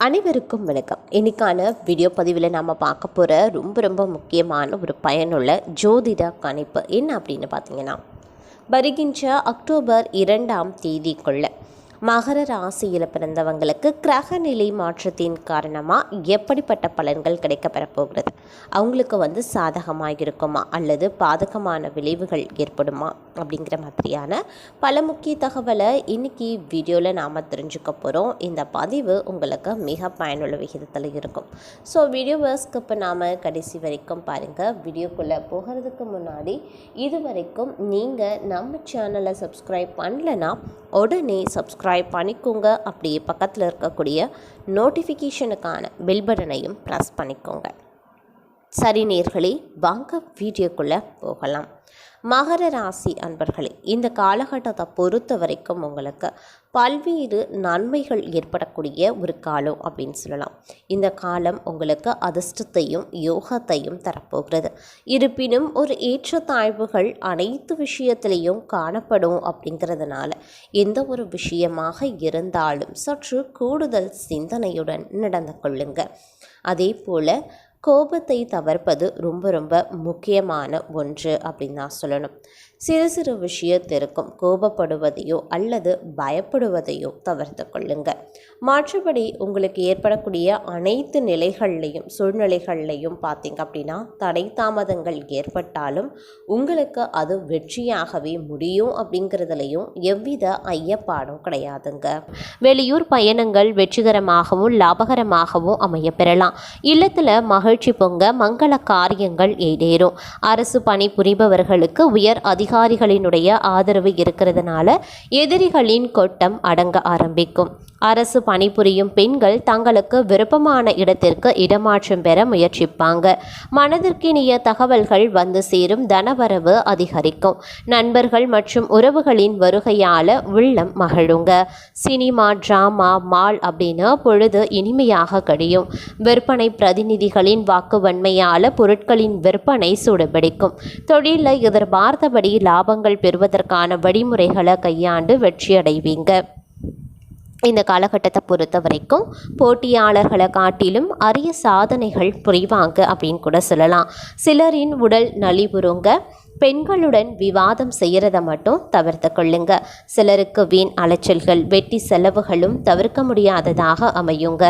அனைவருக்கும் வணக்கம். இன்றைக்கான வீடியோ பதிவில் நாம் பார்க்க போகிற ரொம்ப ரொம்ப முக்கியமான ஒரு பயனுள்ள ஜோதிட கணிப்பு என்ன அப்படின்னு பார்த்தீங்கன்னா வருகின்ற அக்டோபர் இரண்டாம் தேதிக்குள்ள மகர ராசியில் பிறந்தவங்களுக்கு கிரக நிலை மாற்றத்தின் காரணமாக எப்படிப்பட்ட பலன்கள் கிடைக்கப்பெற போகிறது? அவங்களுக்கு வந்து சாதகமாக இருக்குமா? அல்லது பாதகமான விளைவுகள் ஏற்படுமா? அப்படிங்கிற மாதிரியான பல முக்கிய தகவலை இன்னைக்கு வீடியோவில் நாம் தெரிஞ்சுக்க போகிறோம் இந்த பதிவு உங்களுக்கு மிக பயனுள்ள விகிதத்தில் இருக்கும். ஸோ வீடியோவை ஸ்கிப் நாம் கடைசி வரைக்கும் பாருங்கள் வீடியோக்குள்ளே போகிறதுக்கு முன்னாடி இது வரைக்கும் நீங்கள் நம்ம சேனலை சப்ஸ்கிரைப் பண்ணலன்னா உடனே சப்ஸ்கிரைப் பண்ணிக்கோங்க. அப்படியே பக்கத்தில் இருக்கக்கூடிய நோட்டிஃபிகேஷனுக்கான பெல் பட்டனையும் ப்ரெஸ் பண்ணிக்கோங்க. சரி நேர்களே வாங்க வீடியோக்குள்ளே போகலாம். மகர ராசி அன்பர்களே இந்த காலகட்டத்தை பொறுத்த வரைக்கும் உங்களுக்கு பல்வேறு நன்மைகள் ஏற்படக்கூடிய ஒரு காலம் அப்படின்னு சொல்லலாம். இந்த காலம் உங்களுக்கு அதிர்ஷ்டத்தையும் யோகத்தையும் தரப்போகிறது. இருப்பினும் ஒரு ஏற்றத்தாழ்வுகள் அனைத்து விஷயத்திலையும் காணப்படும் அப்படிங்கிறதுனால எந்த ஒரு விஷயமாக இருந்தாலும் சற்று கூடுதல் சிந்தனையுடன் நடந்து கொள்ளுங்க. அதே போல் கோபத்தை தவிர்ப்பது ரொம்ப ரொம்ப முக்கியமான ஒன்று அப்படின்னு தான் சொல்லணும். சிறு சிறு விஷயத்திற்கும் கோபப்படுவதையோ அல்லது பயப்படுவதையோ தவிர்த்து கொள்ளுங்க. மற்றபடி உங்களுக்கு ஏற்படக்கூடிய அனைத்து நிலைகள்லையும் சூழ்நிலைகள்லையும் பார்த்தீங்க அப்படின்னா தடை தாமதங்கள் ஏற்பட்டாலும் உங்களுக்கு அது வெற்றியாகவே முடியும் அப்படிங்கிறதுலையும் எவ்வித ஐயப்பாடும் கிடையாதுங்க. வெளியூர் பயணங்கள் வெற்றிகரமாகவும் லாபகரமாகவும் அமைய பெறலாம் இல்லத்தில் மகிழ்ச்சி பொங்க மங்கள காரியங்கள் ஏதேறும். அரசு பணி புரிபவர்களுக்கு உயர் அதிகாரிகளினுடைய ஆதரவு இருக்கிறதுனால எதிரிகளின் கொட்டம் அடங்க ஆரம்பிக்கும். அரசு பணிபுரியும் பெண்கள் தங்களுக்கு விருப்பமான இடத்திற்கு இடமாற்றம் பெற முயற்சிப்பாங்க. மனதிற்கினிய தகவல்கள் வந்து சேரும் தனவரவு அதிகரிக்கும். நண்பர்கள் மற்றும் உறவுகளின் வருகையால உள்ளம் மகிழுங்க. சினிமா டிராமா மால் அப்படின்னு பொழுது இனிமையாக கழியும். விற்பனை பிரதிநிதிகளின் வாக்குவன்மையால பொருட்களின் விற்பனை சூடுபிடிக்கும். தொழிலில் எதிர்பார்த்தபடி லாபங்கள் பெறுவதற்கான வழிமுறைகளை கையாண்டு வெற்றியடைவீங்க. இந்த காலகட்டத்தை பொறுத்த வரைக்கும் போட்டியாளர்களை காட்டிலும் அரிய சாதனைகள் புரிவாங்க அப்படின்னு கூட சொல்லலாம். சிலரின் உடல் நலிவுறுங்க பெண்களுடன் விவாதம் செய்கிறத மட்டும் தவிர்த்து கொள்ளுங்க. சிலருக்கு வீண் அலைச்சல்கள் வெட்டி செலவுகளும் தவிர்க்க முடியாததாக அமையுங்க.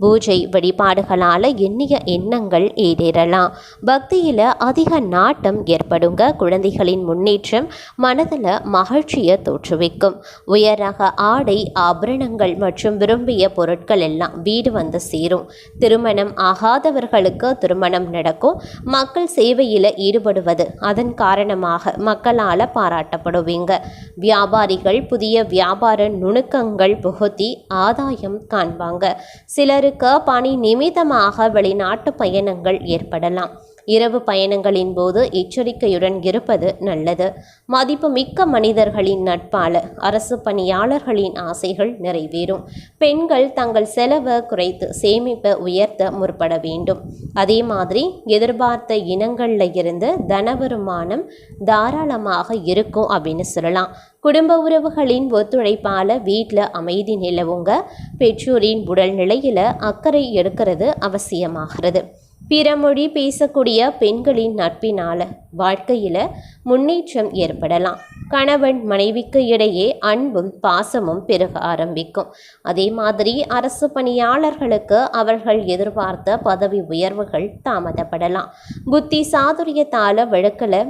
பூஜை வழிபாடுகளால் எண்ணிய எண்ணங்கள் ஏதேறலாம் பக்தியில் அதிக நாட்டம் ஏற்படுங்க. குழந்தைகளின் முன்னேற்றம் மனதில் மகிழ்ச்சியை தோற்றுவிக்கும். உயரக ஆடை ஆபரணங்கள் மற்றும் விரும்பிய பொருட்கள் எல்லாம் வீடு வந்து சேரும். திருமணம் ஆகாதவர்களுக்கு திருமணம் நடக்கும். மக்கள் சேவையில் ஈடுபடுவது அதன் காரணமாக மக்களால் பாராட்டப்படுவீங்க. வியாபாரிகள் புதிய வியாபார நுணுக்கங்கள் புகுத்தி ஆதாயம் காண்பாங்க. சிலருக்கு பணி நிமித்தமாக வெளிநாட்டு பயணங்கள் ஏற்படலாம். இரவு பயணங்களின் போது எச்சரிக்கையுடன் இருப்பது நல்லது. மதிப்பு மிக்க மனிதர்களின் நட்பால அரசு பணியாளர்களின் ஆசைகள் நிறைவேறும். பெண்கள் தங்கள் செலவை குறைத்து சேமிப்பை உயர்த்த முற்பட வேண்டும். அதே மாதிரி எதிர்பார்த்த இனங்களில் இருந்து தனவருமானம் தாராளமாக இருக்கும் அப்படின்னு சொல்லலாம். குடும்ப உறவுகளின் ஒத்துழைப்பால் வீட்டில் அமைதி நிலவுங்க. பெற்றோரின் உடல்நிலையில் அக்கறை எடுக்கிறது அவசியமாகிறது. பிறமொழி பேசக்கூடிய பெண்களின் நட்பினால் வாழ்க்கையில் முன்னேற்றம் ஏற்படலாம். கணவன் மனைவிக்கு இடையே அன்பும் பாசமும் பெருக ஆரம்பிக்கும். அதே மாதிரி அரசு பணியாளர்களுக்கு அவர்கள் எதிர்பார்த்த பதவி உயர்வுகள் தாமதப்படலாம். புத்தி சாதுரியத்தால் வழக்கில்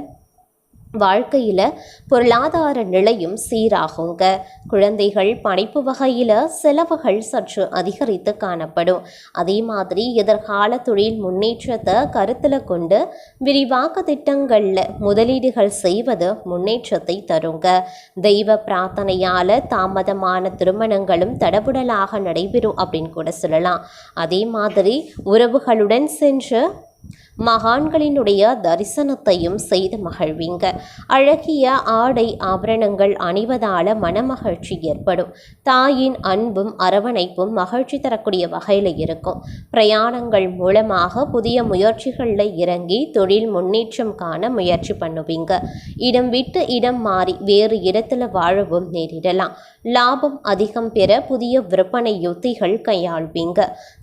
வாழ்க்கையில் பொருளாதார நிலையும் சீராகுங்க. குழந்தைகள் படைப்பு வகையில் செலவுகள் சற்று அதிகரித்து காணப்படும். அதே மாதிரி எதிர்கால தொழில் முன்னேற்றத்தை கருத்தில் கொண்டு விரிவாக்க திட்டங்களில் முதலீடுகள் செய்வது முன்னேற்றத்தை தருங்க. தெய்வ பிரார்த்தனையால் தாமதமான திருமணங்களும் தடபுடலாக நடைபெறும் அப்படின்னு கூட சொல்லலாம். அதே மாதிரி உறவுகளுடன் சென்று மகான்களினுடைய தரிசனத்தையும் செய்து மகிழ்வீங்க. அழகிய ஆடை ஆபரணங்கள் அணிவதால மனமகிழ்ச்சி ஏற்படும். தாயின் அன்பும் அரவணைப்பும் மகிழ்ச்சி தரக்கூடிய வகையில் இருக்கும். பிரயாணங்கள் மூலமாக புதிய முயற்சிகளில் இறங்கி தொழில் முன்னேற்றம் காண முயற்சி பண்ணுவீங்க. இடம் விட்டு இடம் மாறி வேறு இடத்துல வாழவும் நேரிடலாம். லாபம் அதிகம் பெற புதிய விற்பனை யுத்திகள் கையாள்வீங்க.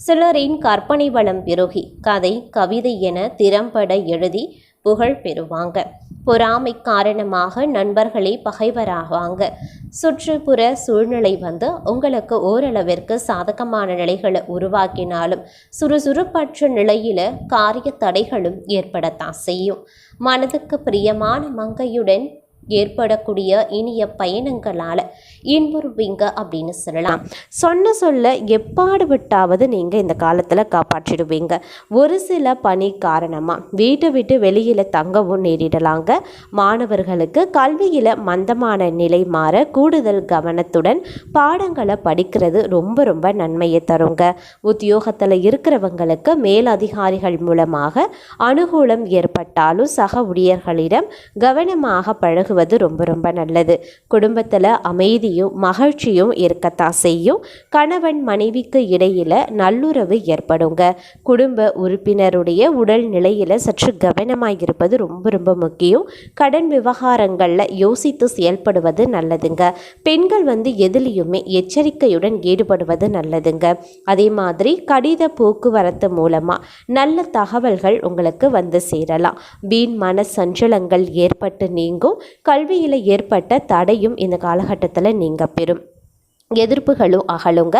சிலரின் கற்பனை வளம் பெருகி கதை கவிதை என திறம்பட எழுதி புகழ் பெறுவாங்க. பொறாமை காரணமாக நண்பர்களே பகைவராவாங்க. சுற்றுப்புற சூழ்நிலை வந்து உங்களுக்கு ஓரளவிற்கு சாதகமான நிலைகளை உருவாக்கினாலும் சுறுசுறுப்பற்ற நிலையில காரிய தடைகளும் ஏற்படத்தான் செய்யும். மனதுக்கு பிரியமான மங்கையுடன் ஏற்படக்கூடிய இனிய பயணங்களால் இன்புறுவீங்க அப்படின்னு சொல்லலாம். சொன்ன சொல்ல எப்பாடு விட்டாவது நீங்கள் இந்த காலத்தில் காப்பாற்றிடுவீங்க. ஒரு சில பணி காரணமாக வீட்டை விட்டு வெளியில் தங்கவும் நேரிடலாங்க. மாணவர்களுக்கு கல்வியில் மந்தமான நிலை மாற கூடுதல் கவனத்துடன் பாடங்களை படிக்கிறது ரொம்ப ரொம்ப நன்மையை தருங்க. உத்தியோகத்தில் இருக்கிறவங்களுக்கு மேலதிகாரிகள் மூலமாக அனுகூலம் ஏற்பட்டாலும் சக ஊழியர்களிடம் கவனமாக பழகு பழகுவது ரொம்ப ரொம்ப நல்லது. குடும்பத்தில் அமைதியும் மகிழ்ச்சியும் இருக்கத்தான் செய்யும். கணவன் மனைவிக்கு இடையில் நல்லுறவு ஏற்படுங்க. குடும்ப உறுப்பினருடைய உடல் நிலையில் சற்று கவனமாக இருப்பது ரொம்ப ரொம்ப முக்கியம். கடன் விவகாரங்களில் யோசித்து செயல்படுவது நல்லதுங்க. பெண்கள் வந்து எதுலேயுமே எச்சரிக்கையுடன் ஈடுபடுவது நல்லதுங்க. அதே மாதிரி கடித போக்குவரத்து மூலமாக நல்ல தகவல்கள் உங்களுக்கு வந்து சேரலாம். வீண் மன சஞ்சலங்கள் ஏற்பட்டு நீங்கும். கல்வியில் ஏற்பட்ட தடையும் இந்த காலகட்டத்தில் நீங்க பெறும். எதிர்ப்புகளும் அகலுங்க.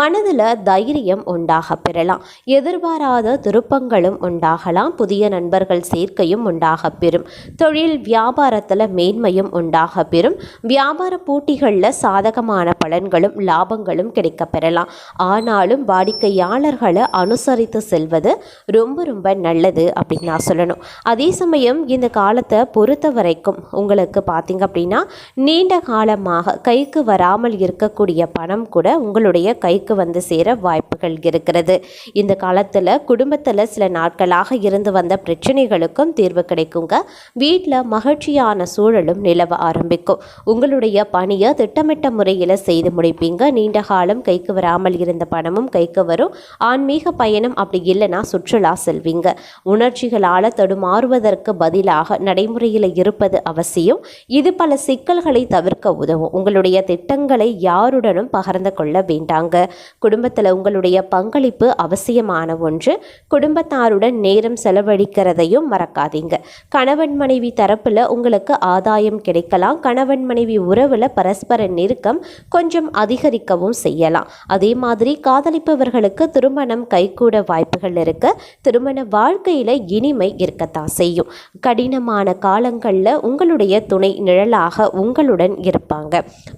மனதில் தைரியம் உண்டாக பெறலாம். எதிர்பாராத திருப்பங்களும் உண்டாகலாம். புதிய நண்பர்கள் சேர்க்கையும் உண்டாக பெறும். தொழில் வியாபாரத்தில் மேன்மையும் உண்டாக பெறும். வியாபார போட்டிகளில் சாதகமான பலன்களும் லாபங்களும் கிடைக்க பெறலாம். ஆனாலும் வாடிக்கையாளர்களை அனுசரித்து செல்வது ரொம்ப ரொம்ப நல்லது அப்படின்னு நான் சொல்லணும். அதே சமயம் இந்த காலத்தை பொறுத்த வரைக்கும் உங்களுக்கு பார்த்தீங்க அப்படின்னா நீண்ட காலமாக கைக்கு வராமல் இருக்கக்கூடிய வரக்கூடிய பணம் கூட உங்களுடைய கைக்கு வந்து சேர வாய்ப்புகள் இருக்கிறது. இந்த காலத்தில் குடும்பத்தில் சில நாட்களாக இருந்து வந்த பிரச்சனைகளுக்கும் தீர்வு கிடைக்குங்க. வீட்டில் மகிழ்ச்சியான சூழலும் நிலவ ஆரம்பிக்கும். உங்களுடைய பணியை திட்டமிட்ட முறையில் செய்து முடிப்பீங்க. நீண்ட காலம் கைக்கு வராமல் இருந்த பணமும் கைக்கு வரும். ஆன்மீக பயணம் அப்படி இல்லைன்னா சுற்றுலா செல்வீங்க. உணர்ச்சிகளால் தடுமாறுவதற்கு பதிலாக நடைமுறையில் இருப்பது அவசியம். இது பல சிக்கல்களை தவிர்க்க உதவும். உங்களுடைய திட்டங்களை யாரும் யாருடனும் பகிர்ந்து கொள்ள வேண்டாங்க. குடும்பத்தில் உங்களுடைய பங்களிப்பு அவசியமான ஒன்று. குடும்பத்தாருடன் நேரம் செலவழிக்கிறதையும் மறக்காதீங்க. கணவன் மனைவி தரப்பில் உங்களுக்கு ஆதாயம் கிடைக்கலாம். கணவன் மனைவி உறவில் பரஸ்பர நெருக்கம் கொஞ்சம் அதிகரிக்கவும் செய்யலாம். அதே மாதிரி காதலிப்பவர்களுக்கு திருமணம் கைகூட வாய்ப்புகள் இருக்க. திருமண வாழ்க்கையில் இனிமை இருக்கத்தான் செய்யும். கடினமான காலங்களில் உங்களுடைய துணை நிழலாக உங்களுடன் இருப்பாங்க.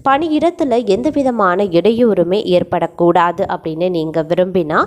பணியிடத்தில் எந்த விதமான இடையூறுமே ஏற்படக்கூடாது அப்படின்னு நீங்கள் விரும்பினா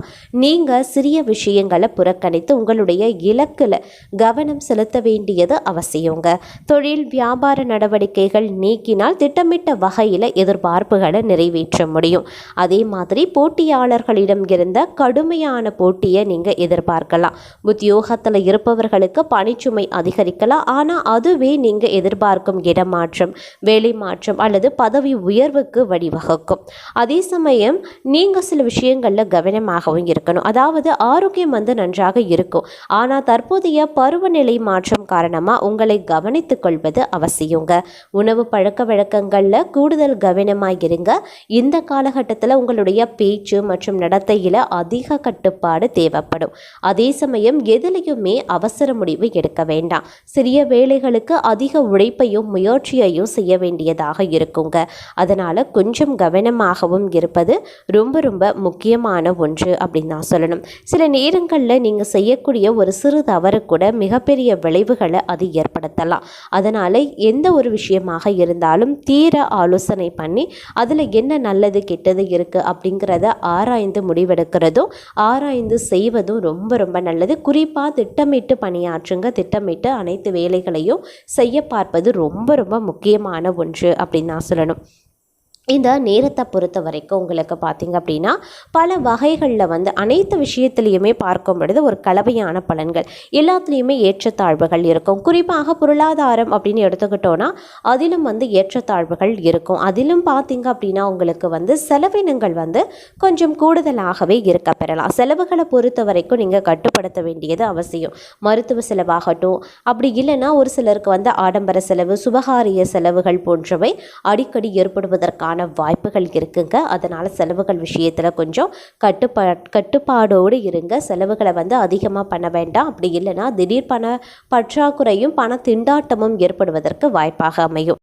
நீங்கள் சிறிய விஷயங்களை புறக்கணித்து உங்களுடைய இலக்கில் கவனம் செலுத்த வேண்டியது அவசியங்க. தொழில் வியாபார நடவடிக்கைகள் நீக்கினால் திட்டமிட்ட வகையில் எதிர்பார்ப்புகளை நிறைவேற்ற முடியும். அதே மாதிரி போட்டியாளர்களிடம் இருந்த கடுமையான போட்டியை நீங்கள் எதிர்பார்க்கலாம். உத்தியோகத்தில் இருப்பவர்களுக்கு பணிச்சுமை அதிகரிக்கலாம். ஆனால் அதுவே நீங்கள் எதிர்பார்க்கும் இடமாற்றம் வேலை மாற்றம் அல்லது பதவி உயர்வுக்கு வழிவகுக்கும். வகுக்கும் அதே சமயம் நீங்கள் சில விஷயங்களில் கவனமாகவும் இருக்கணும். அதாவது ஆரோக்கியம் வந்து நன்றாக இருக்கும். ஆனால் தற்போதைய பருவநிலை மாற்றம் காரணமாக உங்களை கவனித்துக் கொள்வது அவசியங்க. உணவு பழக்க வழக்கங்களில் கூடுதல் கவனமாக இருங்க. இந்த காலகட்டத்தில் உங்களுடைய பேச்சு மற்றும் நடத்தையில் அதிக கட்டுப்பாடு தேவைப்படும். அதே சமயம் எதிலையுமே அவசர முடிவு எடுக்க வேண்டாம். சிறிய வேலைகளுக்கு அதிக உழைப்பையும் முயற்சியையும் செய்ய வேண்டியதாக இருக்குங்க. அதனால் கொஞ்சம் கவனமாகவும் இருப்பது ரொம்ப ரொம்ப முக்கியமான ஒன்று அப்படின்னு நான் சொல்லணும். சில நேரங்களில் நீங்கள் செய்யக்கூடிய ஒரு சிறு தவறு கூட மிகப்பெரிய விளைவுகளை அது ஏற்படுத்தலாம். அதனால் எந்த ஒரு விஷயமாக இருந்தாலும் தீர ஆலோசனை பண்ணி அதில் என்ன நல்லது கெட்டது இருக்குது அப்படிங்கிறத ஆராய்ந்து முடிவெடுக்கிறதும் ஆராய்ந்து செய்வதும் ரொம்ப ரொம்ப நல்லது. குறிப்பாக திட்டமிட்டு பணியாற்றுங்க. திட்டமிட்டு அனைத்து வேலைகளையும் செய்ய பார்ப்பது ரொம்ப ரொம்ப முக்கியமான ஒன்று அப்படின்னு நான் சொல்லணும். இந்த நேரத்தை பொறுத்த வரைக்கும் உங்களுக்கு பார்த்திங்க அப்படின்னா பல வகைகளில் வந்து அனைத்து விஷயத்துலையுமே பார்க்கும் பொழுது ஒரு கலவையான பலன்கள். எல்லாத்துலேயுமே ஏற்றத்தாழ்வுகள் இருக்கும். குறிப்பாக பொருளாதாரம் அப்படின்னு எடுத்துக்கிட்டோன்னா அதிலும் வந்து ஏற்றத்தாழ்வுகள் இருக்கும். அதிலும் பார்த்தீங்க அப்படின்னா உங்களுக்கு வந்து செலவினங்கள் வந்து கொஞ்சம் கூடுதலாகவே இருக்க பெறலாம். செலவுகளை பொறுத்த வரைக்கும் நீங்கள் கட்டுப்படுத்த வேண்டியது அவசியம். மருத்துவ செலவாகட்டும் அப்படி இல்லைன்னா ஒரு சிலருக்கு வந்து ஆடம்பர செலவு சுபகாரிய செலவுகள் போன்றவை அடிக்கடி ஏற்படுவதற்கான வாய்ப்புகள் இருக்குங்க. அதனால் செலவுகள் விஷயத்தில் கொஞ்சம் கட்டுப்பா கட்டுப்பாடோடு இருங்க. செலவுகளை வந்து அதிகமாக பண்ண வேண்டாம். அப்படி இல்லைன்னா திடீர் பண பற்றாக்குறையும் பண திண்டாட்டமும் ஏற்படுவதற்கு வாய்ப்பாக அமையும்.